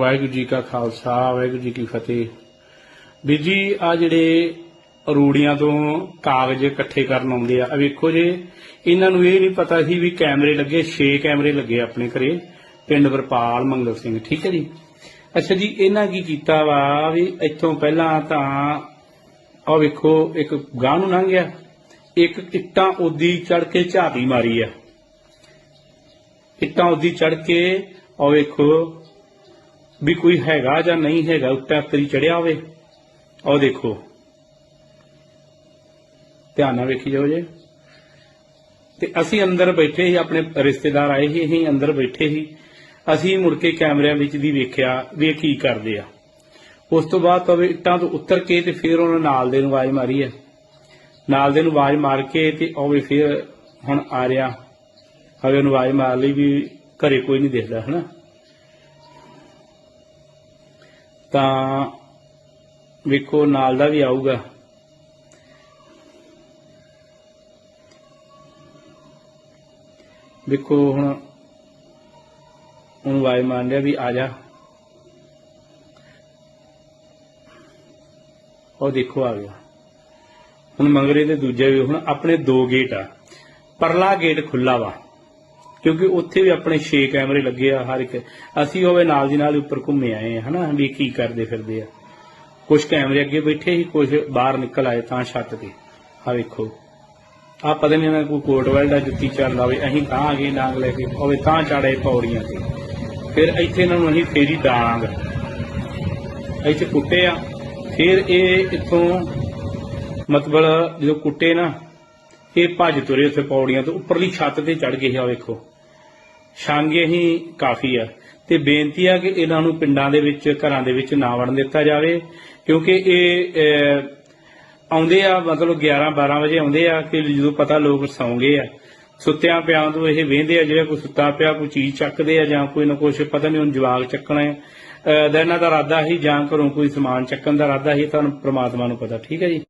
ਵਾਹਿਗੁਰੂ ਜੀ ਕਾ ਖਾਲਸਾ, ਵਾਹਿਗੁਰੂ ਜੀ ਕੀ ਫਤਿਹ। ਵੀਰ ਜੀ ਆ ਜਿਹੜੇ ਰੂੜੀਆਂ ਤੋਂ ਕਾਗਜ਼ ਇਕੱਠੇ ਕਰਨ ਆਉਂਦੇ ਆ ਆ ਵੇਖੋ ਜੇ, ਇਹਨਾਂ ਨੂੰ ਇਹ ਨਹੀਂ ਪਤਾ ਸੀ ਵੀ ਕੈਮਰੇ ਲੱਗੇ 6 ਕੈਮਰੇ ਲੱਗੇ ਆਪਣੇ ਘਰੇ, ਪਿੰਡ ਵਰਪਾਲ ਮੰਗਲ ਸਿੰਘ, ਠੀਕ ਹੈ ਜੀ? ਅੱਛਾ ਜੀ, ਇਹਨਾਂ ਕੀ ਕੀਤਾ ਵਾ ਵੀ ਇੱਥੋਂ ਪਹਿਲਾਂ ਤਾਂ ਆ ਵੇਖੋ, ਇੱਕ ਗਾਂ ਨੂੰ ਲੰਘ ਗਿਆ, ਇੱਕ ਇੱਟਾਂ ਉਦੀ ਚੜ ਕੇ ਝਾਤੀ ਮਾਰੀ ਆ। ਇੱਟਾਂ ਉਦੀ ਚੜ ਕੇ ਆ ਵੇਖੋ ਵੀ ਕੋਈ ਹੈਗਾ ਜਾਂ ਨਹੀਂ ਹੈਗਾ, ਉੱਤੇ ਤਰੀ ਚੜਿਆ ਹੋਵੇ। ਉਹ ਦੇਖੋ। ਧਿਆਨ ਨਾਲ ਵੇਖੀ ਜਾਓ ਜੇ। ਤੇ ਅਸੀਂ ਅੰਦਰ ਬੈਠੇ ਹੀ ਆਪਣੇ ਰਿਸ਼ਤੇਦਾਰ ਆਏ ਹੀ ਅਸੀਂ ਅੰਦਰ ਬੈਠੇ ਸੀ। ਅਸੀਂ ਮੁੜ ਕੇ ਕੈਮਰਿਆਂ ਵਿੱਚ ਵੀ ਵੇਖਿਆ ਵੀ ਇਹ ਕੀ ਕਰਦੇ ਆ। ਉਸ ਤੋਂ ਬਾਅਦ ਤਾਂ ਇੱਟਾਂ ਤੋਂ ਉਤਰ ਕੇ ਤੇ ਫਿਰ ਉਹਨਾਂ ਨਾਲ ਦੇ ਨੂੰ ਆਵਾਜ਼ ਮਾਰੀ ਹੈ। ਨਾਲ ਦੇ ਨੂੰ ਆਵਾਜ਼ ਮਾਰ ਕੇ ਤੇ ਉਹ ਵੀ ਫਿਰ ਹੁਣ ਆ ਰਿਹਾ। ਹਵੇ ਨੂੰ ਆਵਾਜ਼ ਮਾਰ ਲਈ ਵੀ ਘਰੇ ਕੋਈ ਨਹੀਂ ਦੇਖਦਾ, ਹਨਾ? ਤਾਂ ਵੇਖੋ, ਨਾਲ ਦਾ ਵੀ ਆਊਗਾ। ਵੇਖੋ, ਹੁਣ ਉਹਨੂੰ ਵਾਈ ਮਾਰ ਲਿਆ ਵੀ ਆ ਜਾ। ਉਹ ਦੇਖੋ, ਆ ਗਿਆ। ਹੁਣ ਮੰਗਰੇ ਦੇ ਦੂਜੇ ਵੀ, ਹੁਣ ਆਪਣੇ ਦੋ ਗੇਟ ਆ। ਪਰਲਾ ਗੇਟ ਖੁੱਲਾ ਵਾ। ਕਿਉਂਕਿ ਉੱਥੇ ਵੀ ਆਪਣੇ 6 ਕੈਮਰੇ ਲੱਗੇ ਆ ਹਰ ਇੱਕ। ਅਸੀਂ ਹੋਵੇ ਨਾਲ ਦੀ ਨਾਲ ਉੱਪਰ ਘੁੰਮੇ ਆਏ ਹਨਾ, ਵੀ ਕੀ ਕਰਦੇ ਫਿਰਦੇ ਆ। ਕੁਝ ਕੈਮਰੇ ਅੱਗੇ ਬੈਠੇ ਸੀ ਕੁਝ ਬਾਹਰ ਨਿਕਲ ਆਏ ਤਾਂ ਛੱਤ ਤੇ। ਆ ਵੇਖੋ। ਆ ਪਤਾ ਨਹੀਂ ਇਹਨਾਂ ਕੋਈ ਕੋਟ ਵੈਲਡਾ ਜੁੱਤੀ ਚੱਲ ਲਾਵੇ ਅਸੀਂ ਤਾਂ ਆ ਗਏ ਡਾਂਗ ਲੈ ਕੇ ਹੋਵੇ ਤਾਂ ਚੜੇ ਪੌੜੀਆਂ ਤੇ। ਫਿਰ ਇੱਥੇ ਇਹਨਾਂ ਨੂੰ ਅਸੀਂ ਫੇਰੀ ਡਾਂਗ। ਇੱਥੇ ਕੁੱਟੇ ਆ। ਫਿਰ ਇਹ ਇਥੋਂ ਮਤਲਬ ਜਦੋਂ ਕੁੱਟੇ ਨਾ, ਇਹ ਭੱਜ ਤੁਰੇ ਉੱਥੇ ਪੌੜੀਆਂ ਤੋਂ, ਉੱਪਰਲੀ ਛੱਤ ਤੇ ਚੜ ਗਏ ਆ ਵੇਖੋ। ਛਾਂਗੇ ਹੀ ਕਾਫੀ ਆ। ਤੇ ਬੇਨਤੀ ਆ ਕਿ ਇਹਨਾਂ ਨੂੰ ਪਿੰਡਾਂ ਦੇ ਵਿੱਚ, ਘਰਾਂ ਦੇ ਵਿੱਚ ਨਾ ਵੜਨ ਦਿੱਤਾ ਜਾਵੇ, ਕਿਉਂਕਿ ਇਹ ਆਉਂਦੇ ਆ, ਮਤਲਬ 11 12 ਵਜੇ ਆਉਂਦੇ ਆ ਕਿ ਜਦੋਂ ਪਤਾ ਲੋਕ ਸੌਂਗੇ ਆ। ਸੁੱਤਿਆਂ ਪਿਆਂ ਤੋਂ ਇਹ ਵੇਂਦੇ ਆ ਜਿਹੜਾ ਕੋਈ ਸੁੱਤਾ ਪਿਆ, ਕੋਈ ਚੀਜ਼ ਚੱਕਦੇ ਆ ਜਾਂ ਕੋਈ ਨਾ ਕੁਛ, ਪਤਾ ਨਹੀਂ ਹੁਣ ਜਵਾਗ ਚੱਕਣਾ ਹੈ। ਦਾ ਇਹਨਾਂ ਦਾ ਇਰਾਦਾ ਹੀ ਜਾਂ ਘਰੋਂ ਕੋਈ ਸਮਾਨ ਚੱਕਣ ਦਾ ਇਰਾਦਾ ਹੀ ਤੁਹਾਨੂੰ ਪ੍ਰਮਾਤਮਾ ਨੂੰ ਪਤਾ। ਠੀਕ ਹੈ ਜੀ?